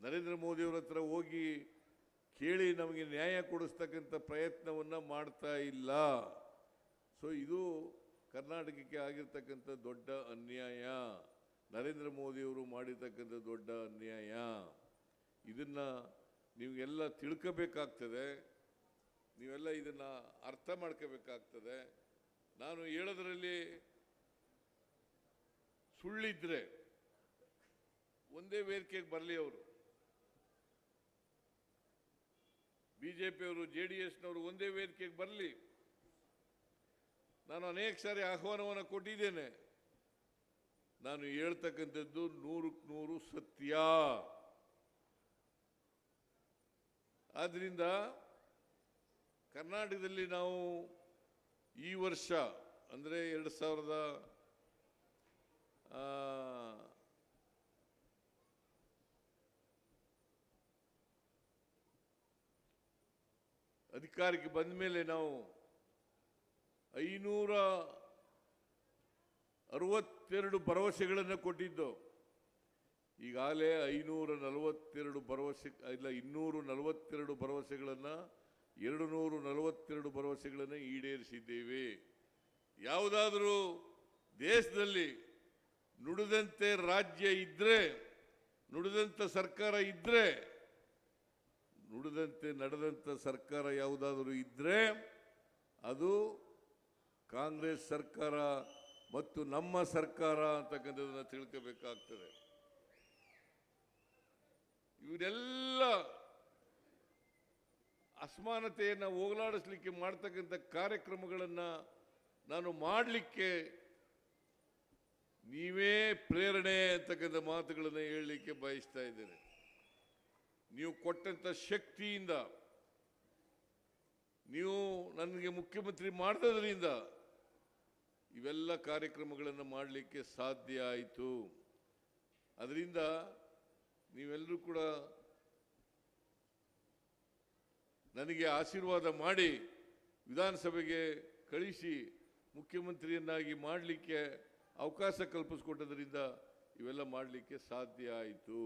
ನರೇಂದ್ರ ಮೋದಿಯವ್ರ ಹತ್ರ ಹೋಗಿ ಕೇಳಿ ನಮಗೆ ನ್ಯಾಯ ಕೊಡಿಸ್ತಕ್ಕಂಥ ಪ್ರಯತ್ನವನ್ನು ಮಾಡ್ತಾ ಇಲ್ಲ. ಸೊ ಇದು ಕರ್ನಾಟಕಕ್ಕೆ ಆಗಿರ್ತಕ್ಕಂಥ ದೊಡ್ಡ ಅನ್ಯಾಯ. ನರೇಂದ್ರ ಮೋದಿಯವರು ಮಾಡಿರ್ತಕ್ಕಂಥ ದೊಡ್ಡ ಅನ್ಯಾಯ. ಇದನ್ನು ನೀವೆಲ್ಲ ತಿಳ್ಕೋಬೇಕಾಗ್ತದೆ. ನೀವೆಲ್ಲ ಇದನ್ನು ಅರ್ಥ ಮಾಡ್ಕೋಬೇಕಾಗ್ತದೆ. ನಾನು ಹೇಳೋದ್ರಲ್ಲಿ ಸುಳ್ಳಿದ್ರೆ ಒಂದೇ ವೇದಿಕೆಗೆ ಬರಲಿ ಅವರು. ಬಿ ಜೆ ಪಿಯವರು ಜೆ ಡಿ ಎಸ್ನವರು ಒಂದೇ ವೇದಿಕೆಗೆ ಬರಲಿ. ನಾನು ಅನೇಕ ಸಾರಿ ಆಹ್ವಾನವನ್ನು ಕೊಟ್ಟಿದ್ದೇನೆ. ನಾನು ಹೇಳ್ತಕ್ಕಂಥದ್ದು ನೂರಕ್ಕೆ ನೂರು ಸತ್ಯ. ಆದ್ದರಿಂದ ಕರ್ನಾಟಕದಲ್ಲಿ ನಾವು ಈ ವರ್ಷ, ಅಂದರೆ ಎರಡು ಸಾವಿರದ ಅಧಿಕಾರಕ್ಕೆ ಬಂದ ಮೇಲೆ ನಾವು ಐನೂರ ಅರವತ್ತೆರಡು ಭರವಸೆಗಳನ್ನು ಕೊಟ್ಟಿದ್ದು. ಈಗಾಗಲೇ ಐನೂರ ನಲವತ್ತೆರಡು ಭರವಸೆ, ಇಲ್ಲ, ಇನ್ನೂರು ನಲವತ್ತೆರಡು ಭರವಸೆಗಳನ್ನು ಎರಡು ನೂರು ನಲವತ್ತೆರಡು ಭರವಸೆಗಳನ್ನು ಈಡೇರಿಸಿದ್ದೇವೆ. ಯಾವುದಾದರೂ ದೇಶದಲ್ಲಿ ನುಡಿದಂತೆ ರಾಜ್ಯ ಇದ್ದರೆ ನುಡಿದಂಥ ಸರ್ಕಾರ ಇದ್ದರೆ ನುಡಿದಂತೆ ನಡೆದಂಥ ಸರ್ಕಾರ ಯಾವುದಾದರೂ ಇದ್ದರೆ ಅದು ಕಾಂಗ್ರೆಸ್ ಸರ್ಕಾರ ಮತ್ತು ನಮ್ಮ ಸರ್ಕಾರ ಅಂತಕ್ಕಂಥದ್ದನ್ನು ತಿಳ್ಕೋಬೇಕಾಗ್ತದೆ. ಇವರೆಲ್ಲ ಅಸಮಾನತೆಯನ್ನು ಹೋಗಲಾಡಿಸ್ಲಿಕ್ಕೆ ಮಾಡ್ತಕ್ಕಂಥ ಕಾರ್ಯಕ್ರಮಗಳನ್ನು ನಾನು ಮಾಡಲಿಕ್ಕೆ ನೀವೇ ಪ್ರೇರಣೆ ಅಂತಕ್ಕಂಥ ಮಾತುಗಳನ್ನು ಹೇಳಲಿಕ್ಕೆ ಬಯಸ್ತಾ ಇದ್ದೇನೆ. ನೀವು ಕೊಟ್ಟಂಥ ಶಕ್ತಿಯಿಂದ, ನೀವು ನನಗೆ ಮುಖ್ಯಮಂತ್ರಿ ಮಾಡಿದ್ರಿಂದ ಇವೆಲ್ಲ ಕಾರ್ಯಕ್ರಮಗಳನ್ನು ಮಾಡಲಿಕ್ಕೆ ಸಾಧ್ಯ ಆಯಿತು. ಅದರಿಂದ ನೀವೆಲ್ಲರೂ ಕೂಡ ನನಗೆ ಆಶೀರ್ವಾದ ಮಾಡಿ ವಿಧಾನಸಭೆಗೆ ಕಳಿಸಿ ಮುಖ್ಯಮಂತ್ರಿಯನ್ನಾಗಿ ಮಾಡಲಿಕ್ಕೆ ಅವಕಾಶ ಕಲ್ಪಿಸ್ಕೊಟ್ಟದ್ರಿಂದ ಇವೆಲ್ಲ ಮಾಡಲಿಕ್ಕೆ ಸಾಧ್ಯ ಆಯಿತು.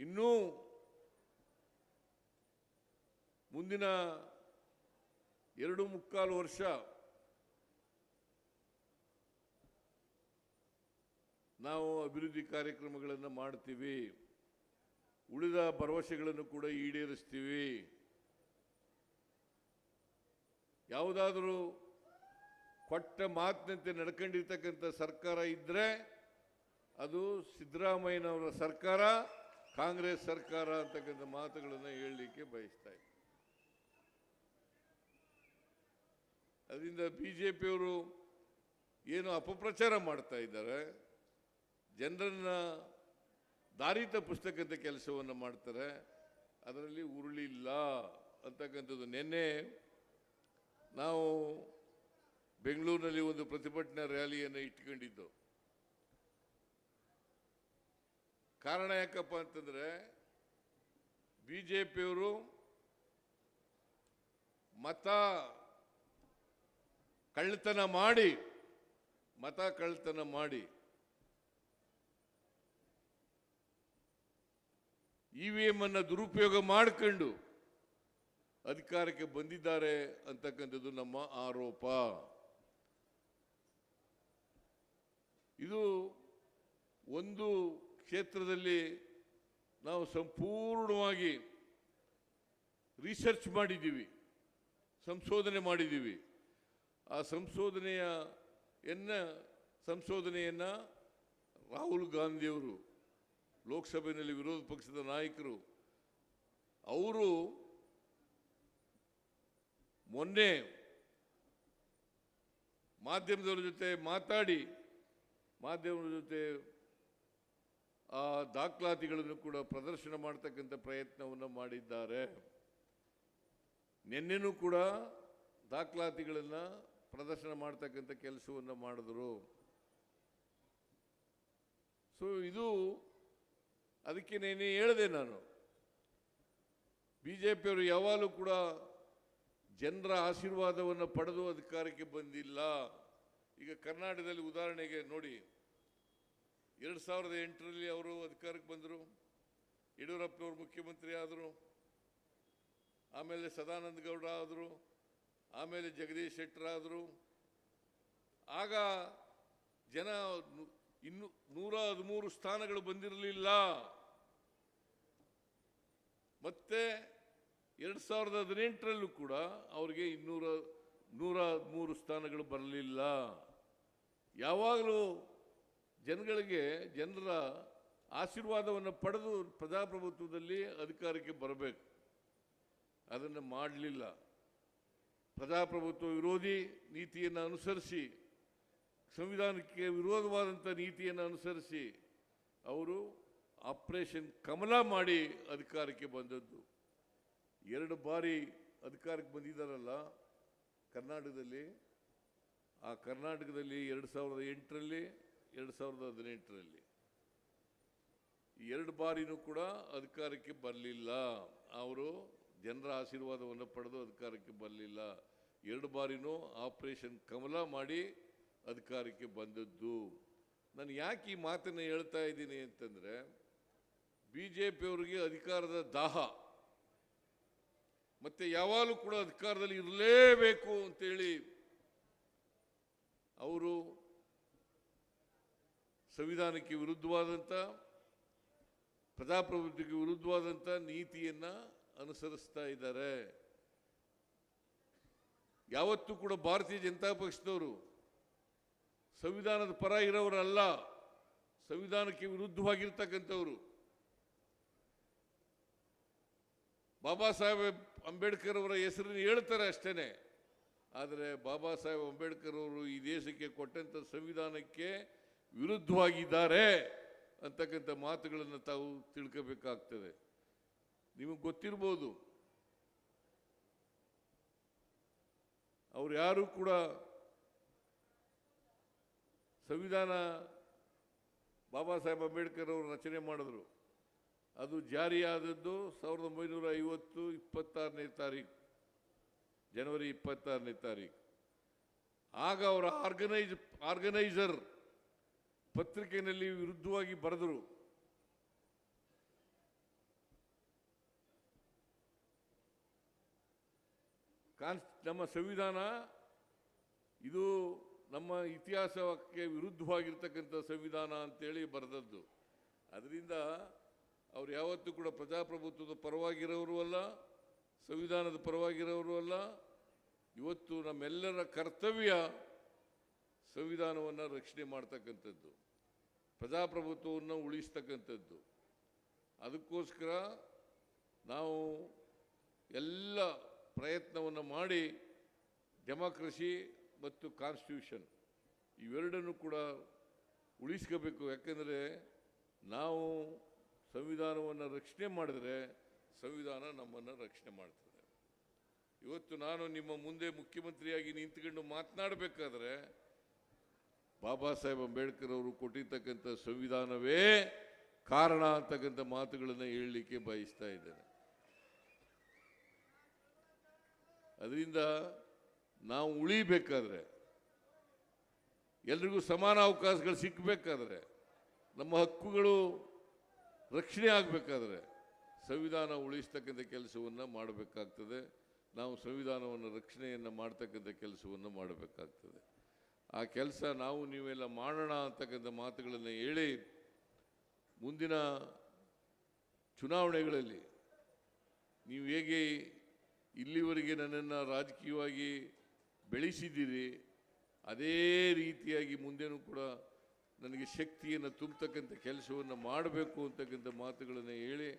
ಇನ್ನೂ ಮುಂದಿನ ಎರಡು ಮುಕ್ಕಾಲು ವರ್ಷ ನಾವು ಅಭಿವೃದ್ಧಿ ಕಾರ್ಯಕ್ರಮಗಳನ್ನು ಮಾಡ್ತೀವಿ. ಉಳಿದ ಭರವಸೆಗಳನ್ನು ಕೂಡ ಈಡೇರಿಸ್ತೀವಿ. ಯಾವುದಾದರೂ ಕೊಟ್ಟ ಮಾತಿನಂತೆ ನಡ್ಕೊಂಡಿರ್ತಕ್ಕಂಥ ಸರ್ಕಾರ ಇದ್ದರೆ ಅದು ಸಿದ್ದರಾಮಯ್ಯನವರ ಸರ್ಕಾರ. ಕಾಂಗ್ರೆಸ್ ಸರ್ಕಾರ ಅಂತಕ್ಕಂಥ ಮಾತುಗಳನ್ನು ಹೇಳಲಿಕ್ಕೆ ಬಯಸ್ತಾ ಅದರಿಂದ ಬಿ ಜೆ ಪಿಯವರು ಏನು ಅಪಪ್ರಚಾರ ಮಾಡ್ತಾ ಇದ್ದಾರೆ, ಜನರನ್ನ ದಾರಿ ಪುಸ್ತಕದ ಕೆಲಸವನ್ನು ಮಾಡ್ತಾರೆ, ಅದರಲ್ಲಿ ಉರುಳಿಲ್ಲ ಅಂತಕ್ಕಂಥದ್ದು ನಿನ್ನೆ ನಾವು ಬೆಂಗಳೂರಿನಲ್ಲಿ ಒಂದು ಪ್ರತಿಭಟನಾ ರ್ಯಾಲಿಯನ್ನು ಇಟ್ಕೊಂಡಿದ್ದು. ಕಾರಣ ಯಾಕಪ್ಪ ಅಂತಂದ್ರೆ ಬಿ ಜೆ ಪಿಯವರು ಮತ ಕಳ್ಳತನ ಮಾಡಿ, ಮತ ಕಳ್ಳತನ ಮಾಡಿ ಇ ವಿ ಎಂ ಅನ್ನು ದುರುಪಯೋಗ ಮಾಡಿಕೊಂಡು ಅಧಿಕಾರಕ್ಕೆ ಬಂದಿದ್ದಾರೆ ಅಂತಕ್ಕಂಥದ್ದು ನಮ್ಮ ಆರೋಪ. ಇದು ಒಂದು ಕ್ಷೇತ್ರದಲ್ಲಿ ನಾವು ಸಂಪೂರ್ಣವಾಗಿ ರಿಸರ್ಚ್ ಮಾಡಿದ್ದೀವಿ, ಸಂಶೋಧನೆ ಮಾಡಿದ್ದೀವಿ. ಆ ಸಂಶೋಧನೆಯ ಎನ್ನ ಸಂಶೋಧನೆಯನ್ನು ರಾಹುಲ್ ಗಾಂಧಿಯವರು, ಲೋಕಸಭೆಯಲ್ಲಿ ವಿರೋಧ ಪಕ್ಷದ ನಾಯಕರು, ಅವರು ಮೊನ್ನೆ ಮಾಧ್ಯಮದವರ ಜೊತೆ ಮಾತಾಡಿ ಮಾಧ್ಯಮದ ಜೊತೆ ಆ ದಾಖಲಾತಿಗಳನ್ನು ಕೂಡ ಪ್ರದರ್ಶನ ಮಾಡ್ತಕ್ಕಂಥ ಪ್ರಯತ್ನವನ್ನು ಮಾಡಿದ್ದಾರೆ. ನಿನ್ನೆನೂ ಕೂಡ ದಾಖಲಾತಿಗಳನ್ನು ಪ್ರದರ್ಶನ ಮಾಡ್ತಕ್ಕಂಥ ಕೆಲಸವನ್ನು ಮಾಡಿದ್ರು. ಸೊ ಇದು ಅದಕ್ಕೆ ನೇನೆ ಹೇಳಿದೆ ನಾನು. ಬಿ ಜೆ ಪಿಯವರು ಯಾವಾಗಲೂ ಕೂಡ ಜನರ ಆಶೀರ್ವಾದವನ್ನು ಪಡೆದು ಅಧಿಕಾರಕ್ಕೆ ಬಂದಿಲ್ಲ. ಈಗ ಕರ್ನಾಟಕದಲ್ಲಿ ಉದಾಹರಣೆಗೆ ನೋಡಿ ಎರಡು ಸಾವಿರದ ಎಂಟರಲ್ಲಿ ಅವರು ಅಧಿಕಾರಕ್ಕೆ ಬಂದರು. ಯಡಿಯೂರಪ್ಪನವರು ಮುಖ್ಯಮಂತ್ರಿ ಆದರು. ಆಮೇಲೆ ಸದಾನಂದ ಗೌಡ ಆದರು. ಆಮೇಲೆ ಜಗದೀಶ್ ಶೆಟ್ಟರ್ ಆದರು. ಆಗ ಜನ ಇನ್ನು ನೂರ ಹದಿಮೂರು ಸ್ಥಾನಗಳು ಬಂದಿರಲಿಲ್ಲ. ಮತ್ತೆ ಎರಡು ಸಾವಿರದ ಹದಿನೆಂಟರಲ್ಲೂ ಕೂಡ ಅವರಿಗೆ ಇನ್ನೂರ, ನೂರ ಹದಿಮೂರು ಸ್ಥಾನಗಳು ಬರಲಿಲ್ಲ. ಯಾವಾಗಲೂ ಜನಗಳಿಗೆ ಜನರ ಆಶೀರ್ವಾದವನ್ನು ಪಡೆದು ಪ್ರಜಾಪ್ರಭುತ್ವದಲ್ಲಿ ಅಧಿಕಾರಕ್ಕೆ ಬರಬೇಕು. ಅದನ್ನು ಮಾಡಲಿಲ್ಲ. ಪ್ರಜಾಪ್ರಭುತ್ವ ವಿರೋಧಿ ನೀತಿಯನ್ನು ಅನುಸರಿಸಿ, ಸಂವಿಧಾನಕ್ಕೆ ವಿರೋಧವಾದಂಥ ನೀತಿಯನ್ನು ಅನುಸರಿಸಿ ಅವರು ಆಪರೇಷನ್ ಕಮಲ ಮಾಡಿ ಅಧಿಕಾರಕ್ಕೆ ಬಂದದ್ದು. ಎರಡು ಬಾರಿ ಅಧಿಕಾರಕ್ಕೆ ಬಂದಿದ್ದಾರಲ್ಲ, ಕರ್ನಾಟಕದಲ್ಲಿ. ಆ ಕರ್ನಾಟಕದಲ್ಲಿ ಎರಡು ಸಾವಿರದ ಎಂಟರಲ್ಲಿ ಎರಡು ಸಾವಿರದ ಹದಿನೆಂಟರಲ್ಲಿ. ಎರಡು ಬಾರಿನೂ ಕೂಡ ಅಧಿಕಾರಕ್ಕೆ ಬರಲಿಲ್ಲ. ಅವರು ಜನರ ಆಶೀರ್ವಾದವನ್ನು ಪಡೆದು ಅಧಿಕಾರಕ್ಕೆ ಬರಲಿಲ್ಲ. ಎರಡು ಬಾರಿನೂ ಆಪರೇಷನ್ ಕಮಲ ಮಾಡಿ ಅಧಿಕಾರಕ್ಕೆ ಬಂದದ್ದು. ನಾನು ಯಾಕೆ ಈ ಮಾತನ್ನು ಹೇಳ್ತಾ ಇದ್ದೀನಿ ಅಂತಂದರೆ ಬಿ ಜೆ ಪಿಯವರಿಗೆ ಅಧಿಕಾರದ ದಾಹ. ಮತ್ತೆ ಯಾವಾಗಲೂ ಕೂಡ ಅಧಿಕಾರದಲ್ಲಿ ಇರಲೇಬೇಕು ಅಂತೇಳಿ ಅವರು ಸಂವಿಧಾನಕ್ಕೆ ವಿರುದ್ಧವಾದಂಥ ಪ್ರಜಾಪ್ರಭುತ್ವಕ್ಕೆ ವಿರುದ್ಧವಾದಂಥ ನೀತಿಯನ್ನು ಅನುಸರಿಸ್ತಾ ಇದ್ದಾರೆ. ಯಾವತ್ತೂ ಕೂಡ ಭಾರತೀಯ ಜನತಾ ಪಕ್ಷದವರು ಸಂವಿಧಾನದ ಪರ ಇರೋರಲ್ಲ, ಸಂವಿಧಾನಕ್ಕೆ ವಿರುದ್ಧವಾಗಿರ್ತಕ್ಕಂಥವರು. ಬಾಬಾ ಸಾಹೇಬ್ ಅಂಬೇಡ್ಕರ್ ಅವರ ಹೆಸರನ್ನು ಹೇಳ್ತಾರೆ ಅಷ್ಟೇನೆ. ಆದರೆ ಬಾಬಾ ಸಾಹೇಬ್ ಅಂಬೇಡ್ಕರ್ ಅವರು ಈ ದೇಶಕ್ಕೆ ಕೊಟ್ಟಂಥ ಸಂವಿಧಾನಕ್ಕೆ ವಿರುದ್ಧವಾಗಿದ್ದಾರೆ ಅಂತಕ್ಕಂಥ ಮಾತುಗಳನ್ನು ತಾವು ತಿಳ್ಕೋಬೇಕಾಗ್ತದೆ. ನಿಮಗೆ ಗೊತ್ತಿರ್ಬೋದು. ಅವ್ರು ಯಾರು ಕೂಡ ಸಂವಿಧಾನ ಬಾಬಾ ಸಾಹೇಬ್ ಅಂಬೇಡ್ಕರ್ ಅವರು ರಚನೆ ಮಾಡಿದ್ರು. ಅದು ಜಾರಿಯಾದದ್ದು ಸಾವಿರದ ಒಂಬೈನೂರ ಐವತ್ತು ಇಪ್ಪತ್ತಾರನೇ ತಾರೀಕು ಜನವರಿ ಇಪ್ಪತ್ತಾರನೇ ತಾರೀಕು ಆಗ ಅವರ ಆರ್ಗನೈಸ್ ಆರ್ಗನೈಸರ್ ಪತ್ರಿಕೆಯಲ್ಲಿ ವಿರುದ್ಧವಾಗಿ ಬರೆದರು. ಕಾನ್ಸ್, ನಮ್ಮ ಸಂವಿಧಾನ ಇದು ನಮ್ಮ ಇತಿಹಾಸಕ್ಕೆ ವಿರುದ್ಧವಾಗಿರ್ತಕ್ಕಂಥ ಸಂವಿಧಾನ ಅಂತೇಳಿ ಬರೆದದ್ದು. ಅದರಿಂದ ಅವ್ರು ಯಾವತ್ತೂ ಕೂಡ ಪ್ರಜಾಪ್ರಭುತ್ವದ ಪರವಾಗಿರೋರು ಅಲ್ಲ, ಸಂವಿಧಾನದ ಪರವಾಗಿರೋರು ಅಲ್ಲ. ಇವತ್ತು ನಮ್ಮೆಲ್ಲರ ಕರ್ತವ್ಯ ಸಂವಿಧಾನವನ್ನು ರಕ್ಷಣೆ ಮಾಡ್ತಕ್ಕಂಥದ್ದು, ಪ್ರಜಾಪ್ರಭುತ್ವವನ್ನು ಉಳಿಸ್ತಕ್ಕಂಥದ್ದು. ಅದಕ್ಕೋಸ್ಕರ ನಾವು ಎಲ್ಲ ಪ್ರಯತ್ನವನ್ನು ಮಾಡಿ ಡೆಮಾಕ್ರಸಿ ಮತ್ತು ಕಾನ್ಸ್ಟಿಟ್ಯೂಷನ್ ಇವೆರಡನ್ನು ಕೂಡ ಉಳಿಸ್ಕೋಬೇಕು. ಯಾಕೆಂದರೆ ನಾವು ಸಂವಿಧಾನವನ್ನು ರಕ್ಷಣೆ ಮಾಡಿದರೆ ಸಂವಿಧಾನ ನಮ್ಮನ್ನು ರಕ್ಷಣೆ ಮಾಡ್ತದೆ. ಇವತ್ತು ನಾನು ನಿಮ್ಮ ಮುಂದೆ ಮುಖ್ಯಮಂತ್ರಿಯಾಗಿ ನಿಂತ್ಕೊಂಡು ಮಾತನಾಡಬೇಕಾದ್ರೆ ಬಾಬಾ ಸಾಹೇಬ್ ಅಂಬೇಡ್ಕರ್ ಅವರು ಕೊಟ್ಟಿರ್ತಕ್ಕಂಥ ಸಂವಿಧಾನವೇ ಕಾರಣ ಅಂತಕ್ಕಂಥ ಮಾತುಗಳನ್ನು ಹೇಳಲಿಕ್ಕೆ ಬಯಸ್ತಾ ಇದ್ದೇನೆ. ಅದರಿಂದ ನಾವು ಉಳಿಬೇಕಾದ್ರೆ, ಎಲ್ರಿಗೂ ಸಮಾನ ಅವಕಾಶಗಳು ಸಿಕ್ಕಬೇಕಾದ್ರೆ ನಮ್ಮ ಹಕ್ಕುಗಳು ರಕ್ಷಣೆ ಆಗಬೇಕಾದ್ರೆ ಸಂವಿಧಾನ ಉಳಿಸ್ತಕ್ಕಂಥ ಕೆಲಸವನ್ನು ಮಾಡಬೇಕಾಗ್ತದೆ. ನಾವು ಸಂವಿಧಾನವನ್ನು ರಕ್ಷಣೆಯನ್ನು ಮಾಡ್ತಕ್ಕಂಥ ಕೆಲಸವನ್ನು ಮಾಡಬೇಕಾಗ್ತದೆ. ಆ ಕೆಲಸ ನಾವು ನೀವೆಲ್ಲ ಮಾಡೋಣ ಅಂತಕ್ಕಂಥ ಮಾತುಗಳನ್ನು ಹೇಳಿ ಮುಂದಿನ ಚುನಾವಣೆಗಳಲ್ಲಿ ನೀವು ಹೇಗೆ ಇಲ್ಲಿವರೆಗೆ ನನ್ನನ್ನು ರಾಜಕೀಯವಾಗಿ ಬೆಳೆಸಿದ್ದೀರಿ, ಅದೇ ರೀತಿಯಾಗಿ ಮುಂದೆನೂ ಕೂಡ ನನಗೆ ಶಕ್ತಿಯನ್ನು ತುಂಬತಕ್ಕಂಥ ಕೆಲಸವನ್ನು ಮಾಡಬೇಕು ಅಂತಕ್ಕಂಥ ಮಾತುಗಳನ್ನು ಹೇಳಿ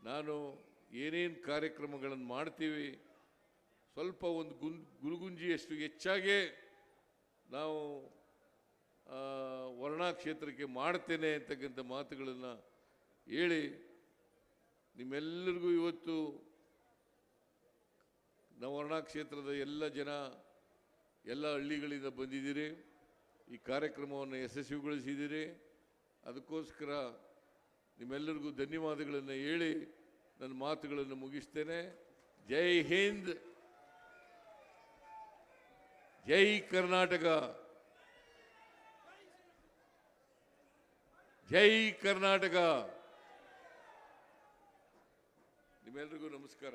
ನಾನು ಏನೇನು ಕಾರ್ಯಕ್ರಮಗಳನ್ನು ಮಾಡ್ತೀವಿ, ಸ್ವಲ್ಪ ಒಂದು ಗುನ್, ಗುರುಗುಂಜಿಯಷ್ಟು ಹೆಚ್ಚಾಗೇ ನಾವು ವರ್ಣಾ ಕ್ಷೇತ್ರಕ್ಕೆ ಮಾಡ್ತೇನೆ ಅಂತಕ್ಕಂಥ ಮಾತುಗಳನ್ನು ಹೇಳಿ ನಿಮ್ಮೆಲ್ಲರಿಗೂ ಇವತ್ತು ನಾವು ವರ್ಣಾ ಕ್ಷೇತ್ರದ ಎಲ್ಲ ಜನ, ಎಲ್ಲ ಹಳ್ಳಿಗಳಿಂದ ಬಂದಿದ್ದೀರಿ. ಈ ಕಾರ್ಯಕ್ರಮವನ್ನು ಯಶಸ್ವಿಗೊಳಿಸಿದ್ದೀರಿ. ಅದಕ್ಕೋಸ್ಕರ ನಿಮ್ಮೆಲ್ಲರಿಗೂ ಧನ್ಯವಾದಗಳನ್ನು ಹೇಳಿ ನನ್ನ ಮಾತುಗಳನ್ನು ಮುಗಿಸ್ತೇನೆ. ಜೈ ಹಿಂದ್! ಜೈ ಕರ್ನಾಟಕ. ಜೈ ಕರ್ನಾಟಕ. ನಿಮ್ಮೆಲ್ರಿಗೂ ನಮಸ್ಕಾರ.